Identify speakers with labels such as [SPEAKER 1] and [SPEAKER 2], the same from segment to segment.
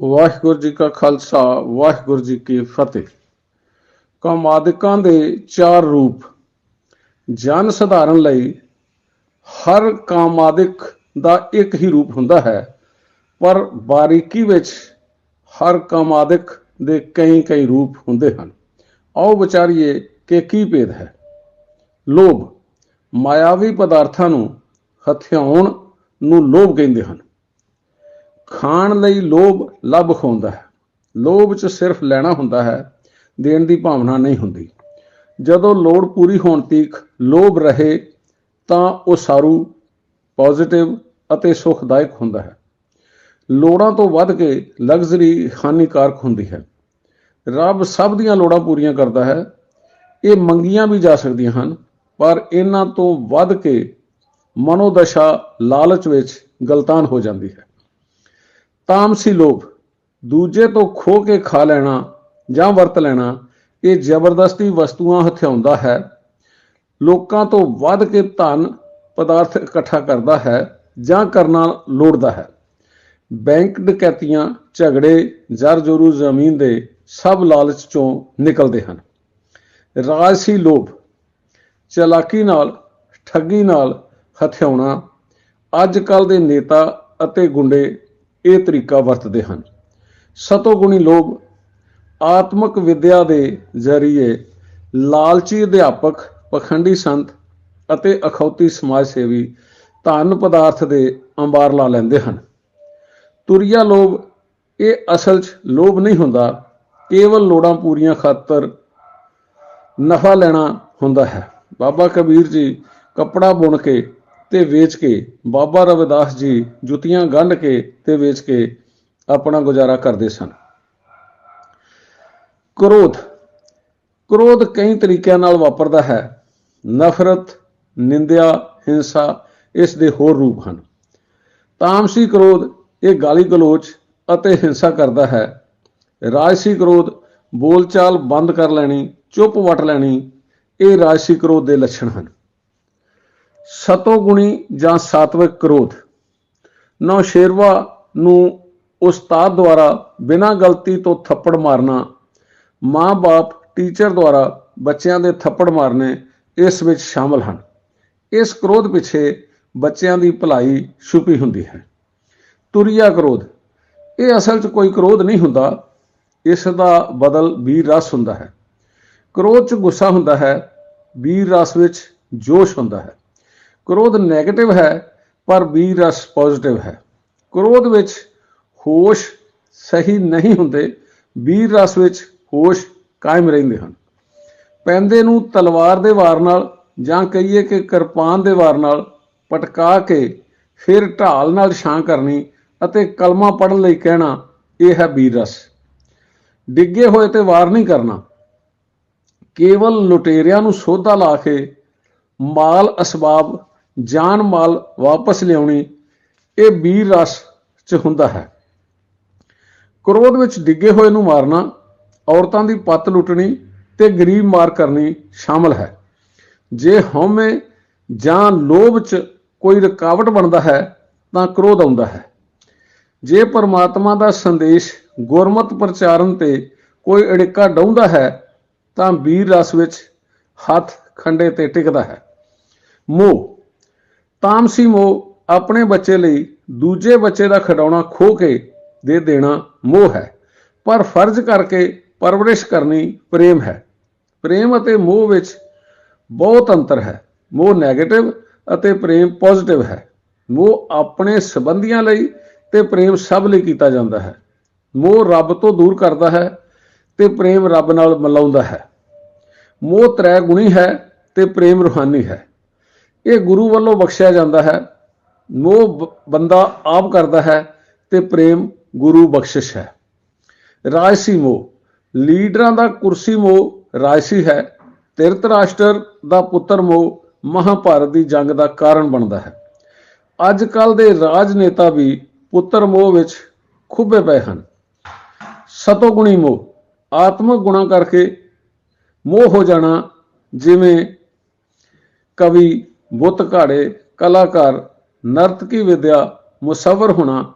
[SPEAKER 1] ਵਾਹਿਗੁਰੂ ਜੀ ਕਾ ਖਾਲਸਾ, ਵਾਹਿਗੁਰੂ ਜੀ ਕੀ ਫਤਿਹ। ਕਾਮਾਦਿਕਾਂ ਦੇ ਚਾਰ ਰੂਪ। ਜਨ ਸਧਾਰਨ ਲਈ ਹਰ ਕਾਮਾਦਿਕ ਦਾ ਇੱਕ ਹੀ ਰੂਪ ਹੁੰਦਾ ਹੈ, ਪਰ ਬਾਰੀਕੀ ਵਿੱਚ ਹਰ ਕਾਮਾਦਿਕ ਦੇ ਕਈ ਕਈ ਰੂਪ ਹੁੰਦੇ ਹਨ। ਆਓ ਵਿਚਾਰੀਏ ਕਿ ਕੀ ਭੇਦ ਹੈ। ਲੋਭ। ਮਾਇਆਵੀ ਪਦਾਰਥਾਂ ਨੂੰ ਹਥਿਆਉਣ ਨੂੰ ਲੋਭ ਕਹਿੰਦੇ ਹਨ। ਖਾਣ ਲਈ ਲੋਭ ਲੱਭ ਖੋਂਦਾ ਹੈ। ਲੋਭ 'ਚ ਸਿਰਫ ਲੈਣਾ ਹੁੰਦਾ ਹੈ, ਦੇਣ ਦੀ ਭਾਵਨਾ ਨਹੀਂ ਹੁੰਦੀ। ਜਦੋਂ ਲੋੜ ਪੂਰੀ ਹੋਣ ਤੀਕ ਲੋਭ ਰਹੇ, ਤਾਂ ਉਹ ਸਾਰੂ ਪੋਜ਼ਿਟਿਵ ਅਤੇ ਸੁਖਦਾਇਕ ਹੁੰਦਾ ਹੈ। ਲੋੜਾਂ ਤੋਂ ਵੱਧ ਕੇ ਲਗਜ਼ਰੀ ਹਾਨੀਕਾਰਕ ਹੁੰਦੀ ਹੈ। ਰੱਬ ਸਭ ਦੀਆਂ ਲੋੜਾਂ ਪੂਰੀਆਂ ਕਰਦਾ ਹੈ। ਇਹ ਮੰਗੀਆਂ ਵੀ ਜਾ ਸਕਦੀਆਂ ਹਨ, ਪਰ ਇਹਨਾਂ ਤੋਂ ਵੱਧ ਕੇ ਮਨੋਦਸ਼ਾ ਲਾਲਚ ਵਿੱਚ ਗਲਤਾਨ ਹੋ ਜਾਂਦੀ ਹੈ। ਤਾਮਸੀ ਲੋਭ, ਦੂਜੇ ਤੋਂ ਖੋ ਕੇ ਖਾ ਲੈਣਾ ਜਾਂ ਵਰਤ ਲੈਣਾ, ਇਹ ਜ਼ਬਰਦਸਤੀ ਵਸਤੂਆਂ ਹਥਿਆਉਂਦਾ ਹੈ। ਲੋਕਾਂ ਤੋਂ ਵੱਧ ਕੇ ਧਨ ਪਦਾਰਥ ਇਕੱਠਾ ਕਰਦਾ ਹੈ ਜਾਂ ਕਰਨਾ ਲੋੜਦਾ ਹੈ। ਬੈਂਕ ਡਕੈਤੀਆਂ, ਝਗੜੇ, ਜਰ ਜਰੂ ਜ਼ਮੀਨ ਦੇ ਸਭ ਲਾਲਚ ਚੋਂ ਨਿਕਲਦੇ ਹਨ। ਰਾਜਸੀ ਲੋਭ, ਚਲਾਕੀ ਨਾਲ, ਠੱਗੀ ਨਾਲ ਹਥਿਆਉਣਾ, ਅੱਜ ਕੱਲ ਦੇ ਨੇਤਾ ਅਤੇ ਗੁੰਡੇ ਇਹ ਤਰੀਕਾ ਵਰਤਦੇ ਹਨ। ਸਤੋਗੁਣੀ ਲੋਭ, ਆਤਮਿਕ ਵਿਦਿਆ ਦੇ ਜ਼ਰੀਏ ਲਾਲਚੀ ਅਧਿਆਪਕ, ਪਖੰਡੀ ਸੰਤ ਅਤੇ ਅਖੌਤੀ ਸਮਾਜ ਸੇਵੀ ਧਨ ਪਦਾਰਥ ਦੇ ਅੰਬਾਰ ਲਾ ਲੈਂਦੇ ਹਨ। ਤੁਰਿਆ ਲੋਭ, ਇਹ ਅਸਲ 'ਚ ਲੋਭ ਨਹੀਂ ਹੁੰਦਾ, ਕੇਵਲ ਲੋੜਾਂ ਪੂਰੀਆਂ ਖਾਤਰ ਨਫਾ ਲੈਣਾ ਹੁੰਦਾ ਹੈ। ਬਾਬਾ ਕਬੀਰ ਜੀ ਕੱਪੜਾ ਬੁਣ ਕੇ ਤੇ ਵੇਚ ਕੇ, ਬਾਬਾ ਰਵਿਦਾਸ ਜੀ ਜੁੱਤੀਆਂ ਗੰਢ ਕੇ ਤੇ ਵੇਚ ਕੇ ਆਪਣਾ ਗੁਜ਼ਾਰਾ ਕਰਦੇ ਸਨ। ਕ੍ਰੋਧ। ਕ੍ਰੋਧ ਕਈ ਤਰੀਕਿਆਂ ਨਾਲ ਵਾਪਰਦਾ ਹੈ। ਨਫ਼ਰਤ, ਨਿੰਦਿਆ, ਹਿੰਸਾ ਇਸ ਦੇ ਹੋਰ ਰੂਪ ਹਨ। ਤਾਮਸੀ ਕ੍ਰੋਧ ਇਹ ਗਾਲੀ ਗਲੋਚ ਅਤੇ ਹਿੰਸਾ ਕਰਦਾ ਹੈ। ਰਾਜਸੀ ਕ੍ਰੋਧ ਬੋਲਚਾਲ ਬੰਦ ਕਰ ਲੈਣੀ, ਚੁੱਪ ਵਟ ਲੈਣੀ ਇਹ ਰਾਜਸੀ ਕ੍ਰੋਧ ਦੇ ਲੱਛਣ ਹਨ। ਸਤੋਗੁਣੀ ਜਾਂ ਸਾਤਵਿਕ ਕ੍ਰੋਧ। ਨੌਸ਼ੇਰਵਾ ਨੂੰ ਉਸਤਾਦ ਦੁਆਰਾ ਬਿਨਾਂ ਗਲਤੀ ਤੋਂ ਥੱਪੜ ਮਾਰਨਾ ਮਾਂ-ਬਾਪ ਟੀਚਰ ਦੁਆਰਾ ਬੱਚਿਆਂ ਦੇ ਥੱਪੜ ਮਾਰਨੇ ਇਸ ਵਿੱਚ ਸ਼ਾਮਲ ਹਨ। ਇਸ ਕ੍ਰੋਧ ਪਿੱਛੇ ਬੱਚਿਆਂ ਦੀ ਭਲਾਈ ਛੁਪੀ ਹੁੰਦੀ ਹੈ। ਤੁਰਿਆ ਕ੍ਰੋਧ। ਇਹ ਅਸਲ 'ਚ ਕੋਈ ਕ੍ਰੋਧ ਨਹੀਂ ਹੁੰਦਾ। ਇਸ ਦਾ ਬਦਲ ਵੀਰ ਰਸ ਹੁੰਦਾ ਹੈ। ਕ੍ਰੋਧ 'ਚ ਗੁੱਸਾ ਹੁੰਦਾ ਹੈ। ਵੀਰ ਰਸ ਵਿੱਚ ਜੋਸ਼ ਹੁੰਦਾ ਹੈ। ਕ੍ਰੋਧ 네ਗੇਟਿਵ ਹੈ, ਪਰ ਵੀਰ ਰਸ ਪੋਜ਼ਿਟਿਵ ਹੈ। ਕ੍ਰੋਧ ਵਿੱਚ ਹੋਸ਼ ਸਹੀ ਨਹੀਂ ਹੁੰਦੇ ਵੀਰ ਰਸ ਵਿੱਚ ਹੋਸ਼ ਕਾਇਮ ਰਹਿੰਦੇ ਹਨ। ਪੈਂਦੇ ਨੂੰ ਤਲਵਾਰ ਦੇ ਵਾਰ ਨਾਲ ਜਾਂ ਕਹੀਏ ਕਿ ਕਿਰਪਾਨ ਦੇ ਵਾਰ ਨਾਲ ਪਟਕਾ ਕੇ ਫਿਰ ਢਾਲ ਨਾਲ ਛਾਂ ਕਰਨੀ ਅਤੇ ਕਲਮਾ ਪੜਨ ਲਈ ਕਹਿਣਾ, ਇਹ ਹੈ ਵੀਰ ਰਸ। ਡਿੱਗੇ ਹੋਏ ਤੇ ਵਾਰ ਨਹੀਂ ਕਰਨਾ। ਕੇਵਲ ਲੁਟੇਰਿਆਂ ਨੂੰ ਸੋਧਾ ਲਾ ਕੇ ਮਾਲ ਅਸਬਾਬ ਜਾਨ ਮਾਲ ਵਾਪਸ ਲਿਆਉਣੀ ਇਹ ਵੀਰ ਰਸ ਚ ਹੁੰਦਾ ਹੈ। ਕ੍ਰੋਧ ਵਿੱਚ ਡਿੱਗੇ ਹੋਏ ਨੂੰ ਮਾਰਨਾ, ਔਰਤਾਂ ਦੀ ਪੱਤ ਲੁੱਟਣੀ ਤੇ ਗਰੀਬ ਮਾਰ ਕਰਨੀ ਸ਼ਾਮਲ ਹੈ। ਜੇ ਹਉਮੈ ਜਾਂ ਲੋਭ ਚ ਕੋਈ ਰੁਕਾਵਟ ਬਣਦਾ ਹੈ, ਤਾਂ ਕ੍ਰੋਧ ਆਉਂਦਾ ਹੈ। ਜੇ ਪਰਮਾਤਮਾ ਦਾ ਸੰਦੇਸ਼ ਗੁਰਮਤ ਪ੍ਰਚਾਰਨ ਤੇ ਕੋਈ ਅੜਿੱਕਾ ਡਾਉਂਦਾ ਹੈ, ਤਾਂ ਵੀਰ ਰਸ ਵਿੱਚ ਹੱਥ ਖੰਡੇ ਤੇ ਟਿਕਦਾ ਹੈ। ਮੋਹ ਤਾਮਸੀ ਮੋਹ ਆਪਣੇ ਬੱਚੇ ਲਈ ਦੂਜੇ ਬੱਚੇ ਦਾ ਖਿਡੌਣਾ ਖੋ ਕੇ ਦੇ ਦੇਣਾ ਮੋਹ ਹੈ। ਪਰ ਫਰਜ਼ ਕਰਕੇ ਪਰਵਰਿਸ਼ ਕਰਨੀ ਪ੍ਰੇਮ ਹੈ। ਪ੍ਰੇਮ ਅਤੇ ਮੋਹ ਵਿੱਚ ਬਹੁਤ ਅੰਤਰ ਹੈ। ਮੋਹ 네ਗੇਟਿਵ ਅਤੇ ਪ੍ਰੇਮ ਪੋਜ਼ਿਟਿਵ ਹੈ। ਮੋਹ ਆਪਣੇ ਸਬੰਧੀਆਂ ਲਈ ਤੇ ਪ੍ਰੇਮ ਸਭ ਲਈ ਕੀਤਾ ਜਾਂਦਾ ਹੈ। ਮੋਹ ਰੱਬ ਤੋਂ ਦੂਰ ਕਰਦਾ ਹੈ ਤੇ ਪ੍ਰੇਮ ਰੱਬ ਨਾਲ ਮਿਲਾਉਂਦਾ ਹੈ। ਮੋਹ ਤ੍ਰੈ ਗੁਣੀ ਹੈ ਤੇ ਪ੍ਰੇਮ ਰੂਹਾਨੀ ਹੈ। ਇਹ ਗੁਰੂ ਵੱਲੋਂ ਬਖਸ਼ਿਆ ਜਾਂਦਾ ਹੈ। ਮੋਹ ਬੰਦਾ ਆਪ ਕਰਦਾ ਹੈ ਤੇ ਪ੍ਰੇਮ ਗੁਰੂ ਬਖਸ਼ਿਸ਼ ਹੈ। ਰਾਜਸੀ ਮੋਹ, ਲੀਡਰਾਂ ਦਾ ਕੁਰਸੀ ਮੋਹ ਰਾਜਸੀ ਹੈ। ਧਿਰਤਰਾਸ਼ਟਰ ਦਾ ਪੁੱਤਰ ਮੋਹ ਮਹਾਭਾਰਤ ਦੀ ਜੰਗ ਦਾ ਕਾਰਨ ਬਣਦਾ ਹੈ। ਅੱਜ ਕੱਲ ਦੇ ਰਾਜਨੇਤਾ ਵੀ ਪੁੱਤਰ ਮੋਹ ਵਿੱਚ ਖੁੱਬੇ ਪਏ ਹਨ। ਸਤੋਗੁਣੀ ਮੋਹ ਆਤਮਕ ਗੁਣਾ ਕਰਕੇ ਮੋਹ ਹੋ ਜਾਣਾ ਜਿਵੇਂ ਕਵੀ ਬੁੱਤ ਘਾੜੇ, ਕਲਾਕਾਰ, ਨਰਤਕੀ ਵਿਦਿਆ, ਮੁਸਵਰ ਹੋਣਾ,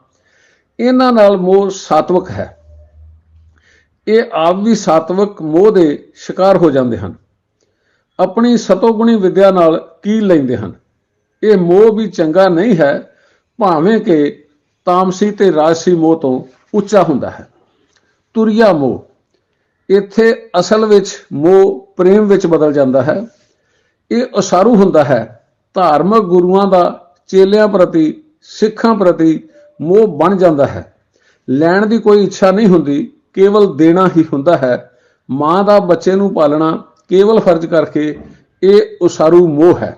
[SPEAKER 1] ਇਹਨਾਂ ਨਾਲ ਮੋਹ ਸਾਤਵਕ ਹੈ। ਇਹ ਆਪ ਵੀ ਸਾਤਵਕ ਮੋਹ ਦੇ ਸ਼ਿਕਾਰ ਹੋ ਜਾਂਦੇ ਹਨ। ਆਪਣੀ ਸਤੋਗੁਣੀ ਵਿਦਿਆ ਨਾਲ ਕੀ ਲੈਂਦੇ ਹਨ? ਇਹ ਮੋਹ ਵੀ ਚੰਗਾ ਨਹੀਂ ਹੈ, ਭਾਵੇਂ ਕਿ ਤਾਮਸੀ ਤੇ ਰਾਜਸੀ ਮੋਹ ਤੋਂ ਉੱਚਾ ਹੁੰਦਾ ਹੈ। ਤੁਰਿਆ ਮੋਹ, ਇੱਥੇ ਅਸਲ ਵਿੱਚ ਮੋਹ ਪ੍ਰੇਮ ਵਿੱਚ ਬਦਲ ਜਾਂਦਾ ਹੈ। ਇਹ ਅਸਾਰੂ ਹੁੰਦਾ ਹੈ ਧਾਰਮਿਕ ਗੁਰੂਆਂ ਦਾ ਚੇਲਿਆਂ ਪ੍ਰਤੀ, ਸਿੱਖਾਂ ਪ੍ਰਤੀ ਮੋਹ ਬਣ ਜਾਂਦਾ ਹੈ। ਲੈਣ ਦੀ ਕੋਈ ਇੱਛਾ ਨਹੀਂ ਹੁੰਦੀ, ਕੇਵਲ ਦੇਣਾ ਹੀ ਹੁੰਦਾ ਹੈ। ਮਾਂ ਦਾ ਬੱਚੇ ਨੂੰ ਪਾਲਣਾ ਕੇਵਲ ਫਰਜ਼ ਕਰਕੇ ਇਹ ਉਸਾਰੂ ਮੋਹ ਹੈ।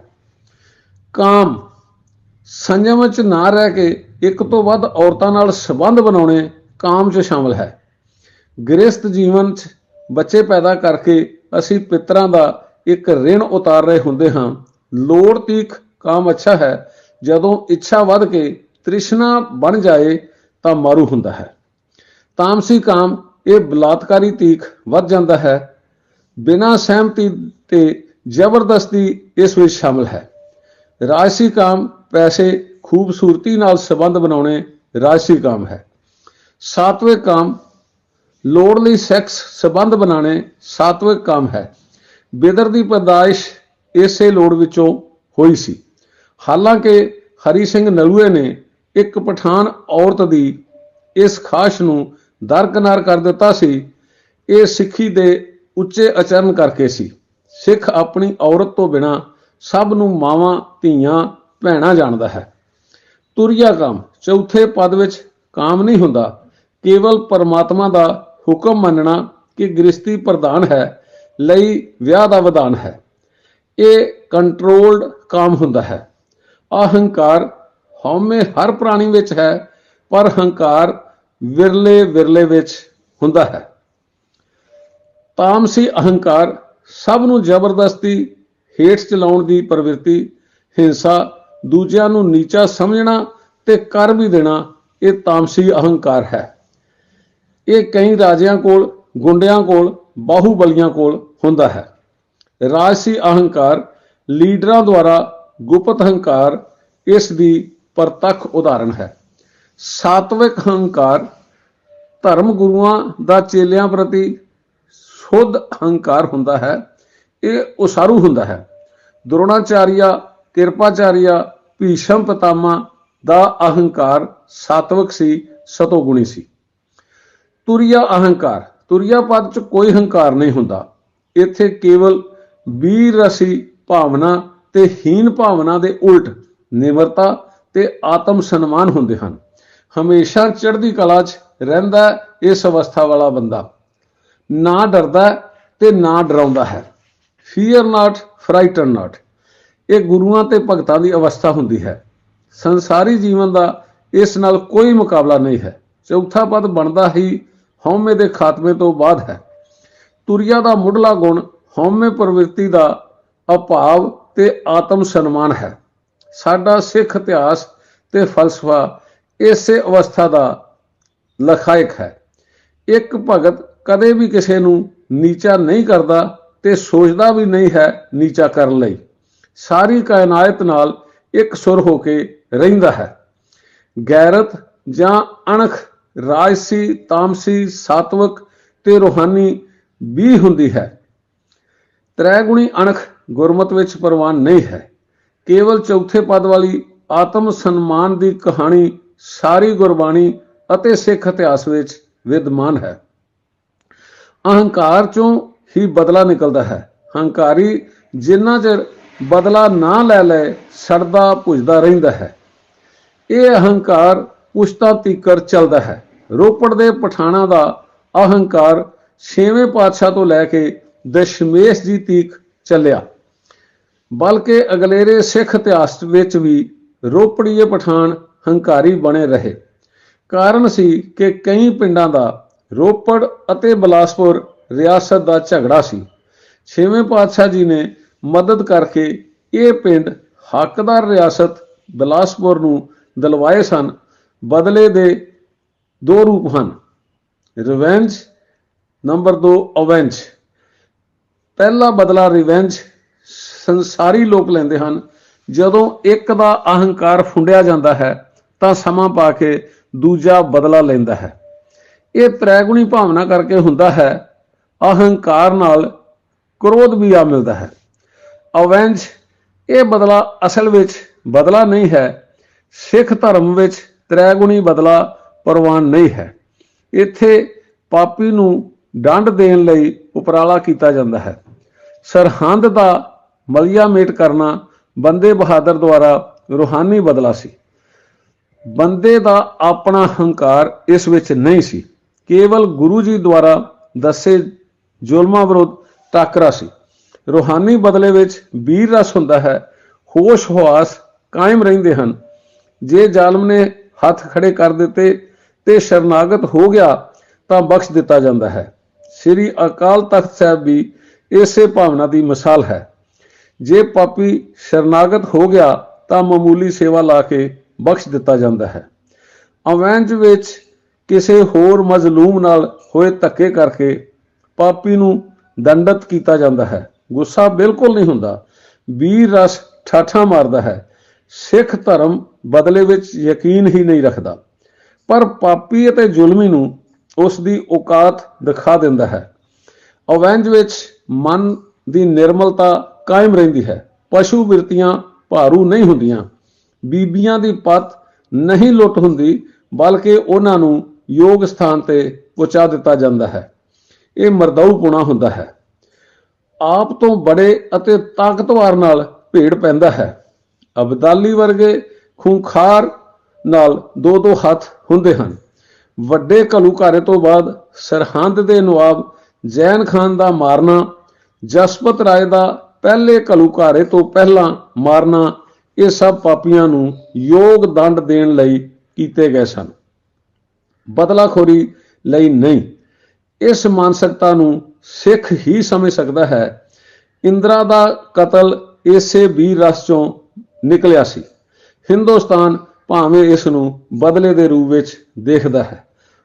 [SPEAKER 1] ਕਾਮ, ਸੰਜਮ ਵਿੱਚ ਨਾ ਰਹਿ ਕੇ ਇੱਕ ਤੋਂ ਵੱਧ ਔਰਤਾਂ ਨਾਲ ਸੰਬੰਧ ਬਣਾਉਣੇ ਕਾਮ 'ਚ ਸ਼ਾਮਲ ਹੈ। ਗ੍ਰਸਥ ਜੀਵਨ 'ਚ ਬੱਚੇ ਪੈਦਾ ਕਰਕੇ ਅਸੀਂ ਪਿਤਰਾਂ ਦਾ ਇੱਕ ਰਿਣ ਉਤਾਰ ਰਹੇ ਹੁੰਦੇ ਹਾਂ। ਲੋੜ ਤੀਖ ਕਾਮ ਅੱਛਾ ਹੈ। ਜਦੋਂ ਇੱਛਾ ਵੱਧ ਕੇ ਤ੍ਰਿਸ਼ਨਾ ਬਣ ਜਾਏ ਤਾਂ ਮਾਰੂ ਹੁੰਦਾ ਹੈ। ਤਾਮਸੀ ਕਾਮ ਇਹ ਬਲਾਤਕਾਰੀ ਤੀਖ ਵੱਧ ਜਾਂਦਾ ਹੈ। ਬਿਨਾਂ ਸਹਿਮਤੀ ਤੇ ਜ਼ਬਰਦਸਤੀ ਇਸ ਵਿੱਚ ਸ਼ਾਮਲ ਹੈ। ਰਾਜਸੀ ਕਾਮ ਪੈਸੇ ਖੂਬਸੂਰਤੀ ਨਾਲ ਸੰਬੰਧ ਬਣਾਉਣੇ ਰਾਜਸੀ ਕਾਮ ਹੈ। ਸਾਤਵਿਕ ਕਾਮ ਲੋੜ ਲਈ ਸੈਕਸ ਸੰਬੰਧ ਬਣਾਉਣੇ ਸਾਤਵਿਕ ਕਾਮ ਹੈ। ਬਿਦਰ ਦੀ ਪੈਦਾਇਸ਼ ਇਸੇ ਲੋੜ ਵਿੱਚੋਂ ਹੋਈ ਸੀ। ਹਾਲਾਂਕਿ ਹਰੀ ਸਿੰਘ ਨਲੂਏ ਨੇ ਇੱਕ ਪਠਾਨ ਔਰਤ ਦੀ ਇਸ ਖਾਸ਼ ਨੂੰ ਦਰਕਨਾਰ ਕਰ ਦਿੱਤਾ ਸੀ। ਇਹ ਸਿੱਖੀ ਦੇ ਉੱਚੇ ਆਚਰਣ ਕਰਕੇ ਸੀ। ਸਿੱਖ ਆਪਣੀ ਔਰਤ ਤੋਂ ਬਿਨਾ ਸਭ ਨੂੰ ਮਾਵਾਂ, ਧੀਆਂ, ਭੈਣਾਂ ਜਾਣਦਾ ਹੈ। ਤੁਰਿਆ ਕਾਮ ਚੌਥੇ ਪਦ ਵਿੱਚ ਕਾਮ ਨਹੀਂ ਹੁੰਦਾ। ਕੇਵਲ ਪਰਮਾਤਮਾ ਦਾ ਹੁਕਮ ਮੰਨਣਾ ਕਿ ਗ੍ਰਸਤੀ ਪ੍ਰਧਾਨ ਹੈ, ਲਈ ਵਿਆਹ ਦਾ ਵਿਧਾਨ ਹੈ। ਇਹ ਕੰਟਰੋਲਡ ਕਾਮ ਹੁੰਦਾ ਹੈ। ਅਹੰਕਾਰ ਹਉਮੈ ਹਰ ਪ੍ਰਾਣੀ ਵਿੱਚ ਹੈ, ਪਰ ਹੰਕਾਰ ਵਿਰਲੇ ਵਿਰਲੇ ਵਿੱਚ ਹੁੰਦਾ ਹੈ। ਤਾਮਸੀ ਅਹੰਕਾਰ ਸਭ ਨੂੰ ਜ਼ਬਰਦਸਤੀ ਹੇਠ ਚਲਾਉਣ ਦੀ ਪ੍ਰਵਿਰਤੀ, ਹਿੰਸਾ, ਦੂਜਿਆਂ ਨੂੰ ਨੀਚਾ ਸਮਝਣਾ ਤੇ ਕਰ ਵੀ ਦੇਣਾ, ਇਹ ਤਾਮਸੀ ਅਹੰਕਾਰ ਹੈ। ਇਹ ਕਈ ਰਾਜਿਆਂ ਕੋਲ, ਗੁੰਡਿਆਂ ਕੋਲ, ਬਾਹੂਬਲੀਆਂ ਕੋਲ ਹੁੰਦਾ ਹੈ। ਰਾਜਸੀ ਅਹੰਕਾਰ, ਲੀਡਰਾਂ ਦੁਆਰਾ ਗੁਪਤ ਹੰਕਾਰ, ਇਸ ਦੀ ਪ੍ਰਤੱਖ ਉਦਾਹਰਣ ਹੈ। ਸਾਤਵਿਕ ਹੰਕਾਰ, ਧਰਮ ਗੁਰੂਆਂ ਦਾ ਚੇਲਿਆਂ ਪ੍ਰਤੀ ਸ਼ੁੱਧ ਹੰਕਾਰ ਹੁੰਦਾ ਹੈ, ਇਹ ਉਸਾਰੂ ਹੁੰਦਾ ਹੈ। ਦ੍ਰੋਣਾਚਾਰੀਆ, ਕਿਰਪਾਚਾਰੀਆ, ਭੀਸ਼ਮ ਪਿਤਾਮਾ ਦਾ ਅਹੰਕਾਰ ਸਾਤਵਿਕ ਸੀ, ਸਤੋਗੁਣੀ ਸੀ। ਤੁਰਿਆ ਅਹੰਕਾਰ, ਤੁਰਿਆ ਪਦ ਚ ਕੋਈ ਹੰਕਾਰ ਨਹੀਂ ਹੁੰਦਾ। ਇੱਥੇ ਕੇਵਲ ਵੀਰ ਰਸੀ ਭਾਵਨਾ ਤੇ ਹੀਨ ਭਾਵਨਾ ਦੇ ਉਲਟ ਨਿਮਰਤਾ ਤੇ ਆਤਮ ਸਨਮਾਨ ਹੁੰਦੇ ਹਨ। ਹਮੇਸ਼ਾ ਚੜ੍ਹਦੀ ਕਲਾ 'ਚ ਰਹਿੰਦਾ ਇਸ ਅਵਸਥਾ ਵਾਲਾ ਬੰਦਾ। ਨਾ ਡਰਦਾ ਤੇ ਨਾ ਡਰਾਉਂਦਾ ਹੈ। ਫੀਅਰ ਨਾਟ ਫਰਾਈਟਨ ਨਾਟ ਇਹ ਗੁਰੂਆਂ ਤੇ ਭਗਤਾਂ ਦੀ ਅਵਸਥਾ ਹੁੰਦੀ ਹੈ। ਸੰਸਾਰੀ ਜੀਵਨ ਦਾ ਇਸ ਨਾਲ ਕੋਈ ਮੁਕਾਬਲਾ ਨਹੀਂ ਹੈ। ਚੌਥਾ ਪਦ ਬਣਦਾ ਹੀ ਹਉਮੈ ਦੇ ਖਾਤਮੇ ਤੋਂ ਬਾਅਦ ਹੈ। ਤੁਰਿਆ ਦਾ ਮੁੱਢਲਾ ਗੁਣ ਹਉਮੈ ਪ੍ਰਵਿਰਤੀ ਦਾ ਅਭਾਵ ਤੇ ਆਤਮ ਸਨਮਾਨ ਹੈ। ਸਾਡਾ ਸਿੱਖ ਇਤਿਹਾਸ ਤੇ ਫਲਸਫਾ ਇਸੇ ਅਵਸਥਾ ਦਾ ਲਖਾਇਕ ਹੈ। ਇੱਕ ਭਗਤ ਕਦੇ ਵੀ ਕਿਸੇ ਨੂੰ ਨੀਚਾ ਨਹੀਂ ਕਰਦਾ ਤੇ ਸੋਚਦਾ ਵੀ ਨਹੀਂ ਹੈ ਨੀਚਾ ਕਰਨ ਲਈ। ਸਾਰੀ ਕਾਇਨਾਤ ਨਾਲ ਇੱਕ ਸੁਰ ਹੋ ਕੇ ਰਹਿੰਦਾ ਹੈ। ਗੈਰਤ ਜਾਂ ਅਣਖ, ਰਾਜਸੀ, ਤਾਮਸੀ, ਸਾਤਵਕ ਤੇ ਰੋਹਾਨੀ ਵੀ ਹੁੰਦੀ ਹੈ। ਤ੍ਰੈ ਗੁਣੀ ਅਣਖ ਗੁਰਮਤ ਵਿੱਚ ਪ੍ਰਵਾਨ ਨਹੀਂ ਹੈ। ਕੇਵਲ ਚੌਥੇ ਪਦ ਵਾਲੀ ਆਤਮ ਸਨਮਾਨ ਦੀ ਕਹਾਣੀ ਸਾਰੀ ਗੁਰਬਾਣੀ ਅਤੇ ਸਿੱਖ ਇਤਿਹਾਸ ਵਿੱਚ ਵਿਦਮਾਨ ਹੈ। ਅਹੰਕਾਰ ਚੋਂ ਹੀ ਬਦਲਾ ਨਿਕਲਦਾ ਹੈ। ਹੰਕਾਰੀ ਜਿੰਨਾ ਚਿਰ ਬਦਲਾ ਨਾ ਲੈ ਲੈ, ਸੜਦਾ ਭੁਜਦਾ ਰਹਿੰਦਾ ਹੈ। ਇਹ ਅਹੰਕਾਰ ਪੁਸ਼ਤਾ ਤੀਕਰ ਚੱਲਦਾ ਹੈ। ਰੋਪੜ ਦੇ ਪਠਾਣਾ ਦਾ ਅਹੰਕਾਰ ਛੇਵੇਂ ਪਾਤਸ਼ਾਹ ਤੋਂ ਲੈ ਕੇ ਦਸ਼ਮੇਸ਼ ਜੀ ਤੀਕ ਚੱਲਿਆ। ਬਲਕਿ ਅਗਲੇਰੇ ਸਿੱਖ ਇਤਿਹਾਸ ਵਿੱਚ ਵੀ ਰੋਪੜੀਏ ਪਠਾਨ ਹੰਕਾਰੀ ਬਣੇ ਰਹੇ। ਕਾਰਨ ਸੀ ਕਿ ਕਈ ਪਿੰਡਾਂ ਦਾ ਰੋਪੜ ਅਤੇ ਬਲਾਸਪੁਰ ਰਿਆਸਤ ਦਾ ਝਗੜਾ ਸੀ। ਛੇਵੇਂ ਪਾਤਸ਼ਾਹ ਜੀ ਨੇ ਮਦਦ ਕਰਕੇ ਇਹ ਪਿੰਡ ਹੱਕਦਾਰ ਰਿਆਸਤ ਬਲਾਸਪੁਰ ਨੂੰ ਦਿਲਵਾਏ ਸਨ। ਬਦਲੇ ਦੇ ਦੋ ਰੂਪ ਹਨ। Revenge number 2 avenge. ਪਹਿਲਾ ਬਦਲਾ ਰਿਵੈਂਜ ਸੰਸਾਰੀ ਲੋਕ ਲੈਂਦੇ ਹਨ। ਜਦੋਂ ਇੱਕ ਦਾ ਅਹੰਕਾਰ ਫੁੰਡਿਆ ਜਾਂਦਾ ਹੈ, ਤਾਂ ਸਮਾਂ ਪਾ ਕੇ ਦੂਜਾ ਬਦਲਾ ਲੈਂਦਾ ਹੈ। ਇਹ ਤ੍ਰੈਗੁਣੀ ਭਾਵਨਾ ਕਰਕੇ ਹੁੰਦਾ ਹੈ, ਅਹੰਕਾਰ ਨਾਲ ਕ੍ਰੋਧ ਵੀ ਆ ਮਿਲਦਾ ਹੈ। ਅਵੈਂਜ ਇਹ ਬਦਲਾ ਅਸਲ ਵਿੱਚ ਬਦਲਾ ਨਹੀਂ ਹੈ, ਸਿੱਖ ਧਰਮ ਵਿੱਚ ਤ੍ਰੈਗੁਣੀ ਬਦਲਾ ਪ੍ਰਵਾਨ ਨਹੀਂ ਹੈ। ਇੱਥੇ ਪਾਪੀ ਨੂੰ ਡੰਡ ਦੇਣ ਲਈ ਉਪਰਾਲਾ ਕੀਤਾ ਜਾਂਦਾ ਹੈ। ਸਰਹੰਦ ਦਾ ਮਲਿਆ ਮੇਟ ਕਰਨਾ ਬੰਦੇ ਬਹਾਦਰ ਦੁਆਰਾ ਰੂਹਾਨੀ ਬਦਲਾ ਸੀ। ਬੰਦੇ ਦਾ ਆਪਣਾ ਹੰਕਾਰ ਇਸ ਵਿੱਚ ਨਹੀਂ ਸੀ। ਕੇਵਲ ਗੁਰੂ ਜੀ ਦੁਆਰਾ ਦੱਸੇ ਜ਼ੁਲਮਾਂ ਵਿਰੁੱਧ ਟਾਕਰਾ ਸੀ। ਰੂਹਾਨੀ ਬਦਲੇ ਵਿੱਚ ਵੀਰ ਰਸ ਹੁੰਦਾ ਹੈ। ਹੋਸ਼ ਹਵਾਸ ਕਾਇਮ ਰਹਿੰਦੇ ਹਨ। ਜੇ ਜ਼ਾਲਮ ਨੇ ਹੱਥ ਖੜੇ ਕਰ ਦਿੱਤੇ ਤੇ ਸ਼ਰਨਾਗਤ ਹੋ ਗਿਆ ਤਾਂ ਬਖਸ਼ ਦਿੱਤਾ ਜਾਂਦਾ ਹੈ। ਸ੍ਰੀ ਅਕਾਲ ਤਖਤ ਸਾਹਿਬ ਵੀ ਇਸੇ ਭਾਵਨਾ ਦੀ ਮਿਸਾਲ ਹੈ। ਜੇ ਪਾਪੀ ਸ਼ਰਨਾਗਤ ਹੋ ਗਿਆ ਤਾਂ ਮਾਮੂਲੀ ਸੇਵਾ ਲਾ ਕੇ ਬਖਸ਼ ਦਿੱਤਾ ਜਾਂਦਾ ਹੈ। ਅਵੈਂਜ ਵਿੱਚ ਕਿਸੇ ਹੋਰ ਮਜ਼ਲੂਮ ਨਾਲ ਹੋਏ ਧੱਕੇ ਕਰਕੇ ਪਾਪੀ ਨੂੰ ਦੰਡਤ ਕੀਤਾ ਜਾਂਦਾ ਹੈ। ਗੁੱਸਾ ਬਿਲਕੁਲ ਨਹੀਂ ਹੁੰਦਾ। ਵੀਰ ਰਸ ਠਾਠਾ ਮਾਰਦਾ ਹੈ। ਸਿੱਖ ਧਰਮ ਬਦਲੇ ਵਿੱਚ ਯਕੀਨ ਹੀ ਨਹੀਂ ਰੱਖਦਾ। ਪਰ ਪਾਪੀ ਅਤੇ ਜ਼ੁਲਮੀ ਨੂੰ ਉਸ ਦੀ ਔਕਾਤ ਦਿਖਾ ਦਿੰਦਾ ਹੈ। ਅਵੈਂਜ ਵਿੱਚ ਮਨ ਦੀ ਨਿਰਮਲਤਾ ਕਾਇਮ ਰਹਿੰਦੀ ਹੈ। ਪਸ਼ੂ ਬਿਰਤੀਆਂ ਭਾਰੂ ਨਹੀਂ ਹੁੰਦੀਆਂ। ਬੀਬੀਆਂ ਦੀ ਪਤ ਨਹੀਂ ਲੁੱਟ ਹੁੰਦੀ, ਬਲਕਿ ਉਹਨਾਂ ਨੂੰ ਯੋਗ ਸਥਾਨ ਤੇ ਪਹੁੰਚਾ ਦਿੱਤਾ ਜਾਂਦਾ ਹੈ। ਇਹ ਮਰਦਾਊਪੁਣਾ ਹੁੰਦਾ ਹੈ। ਆਪ ਤੋਂ ਬੜੇ ਅਤੇ ਤਾਕਤਵਰ ਨਾਲ ਭੇੜ ਪੈਂਦਾ ਹੈ। ਅਬਦਾਲੀ ਵਰਗੇ ਖੂੰਖਾਰ ਨਾਲ ਦੋ ਦੋ ਹੱਥ ਹੁੰਦੇ ਹਨ। ਵੱਡੇ ਘਲੂਘਾਰੇ ਤੋਂ ਬਾਅਦ ਸਰਹੰਦ ਦੇ ਨਵਾਬ ਜ਼ੈਨ ਖਾਨ ਦਾ ਮਾਰਨਾ, ਜਸਪਤ ਰਾਏ ਦਾ ਪਹਿਲੇ ਘਲੂਕਾਰੇ ਤੋਂ ਪਹਿਲਾਂ ਮਾਰਨਾ, ਇਹ ਸਭ ਪਾਪੀਆਂ ਨੂੰ ਯੋਗ ਦੰਡ ਦੇਣ ਲਈ ਕੀਤੇ ਗਏ ਸਨ। ਬਦਲਾਖੋਰੀ ਲਈ ਨਹੀਂ, ਇਸ ਮਾਨਸਿਕਤਾ ਨੂੰ ਸਿੱਖ ਹੀ ਸਮਝ ਸਕਦਾ ਹੈ। ਇੰਦਰਾ ਦਾ ਕਤਲ ਇਸੇ ਵੀਰ ਰਸ ਚੋਂ ਨਿਕਲਿਆ ਸੀ। ਹਿੰਦੁਸਤਾਨ ਭਾਵੇਂ ਇਸ ਨੂੰ ਬਦਲੇ ਦੇ ਰੂਪ ਵਿੱਚ ਦੇਖਦਾ ਹੈ।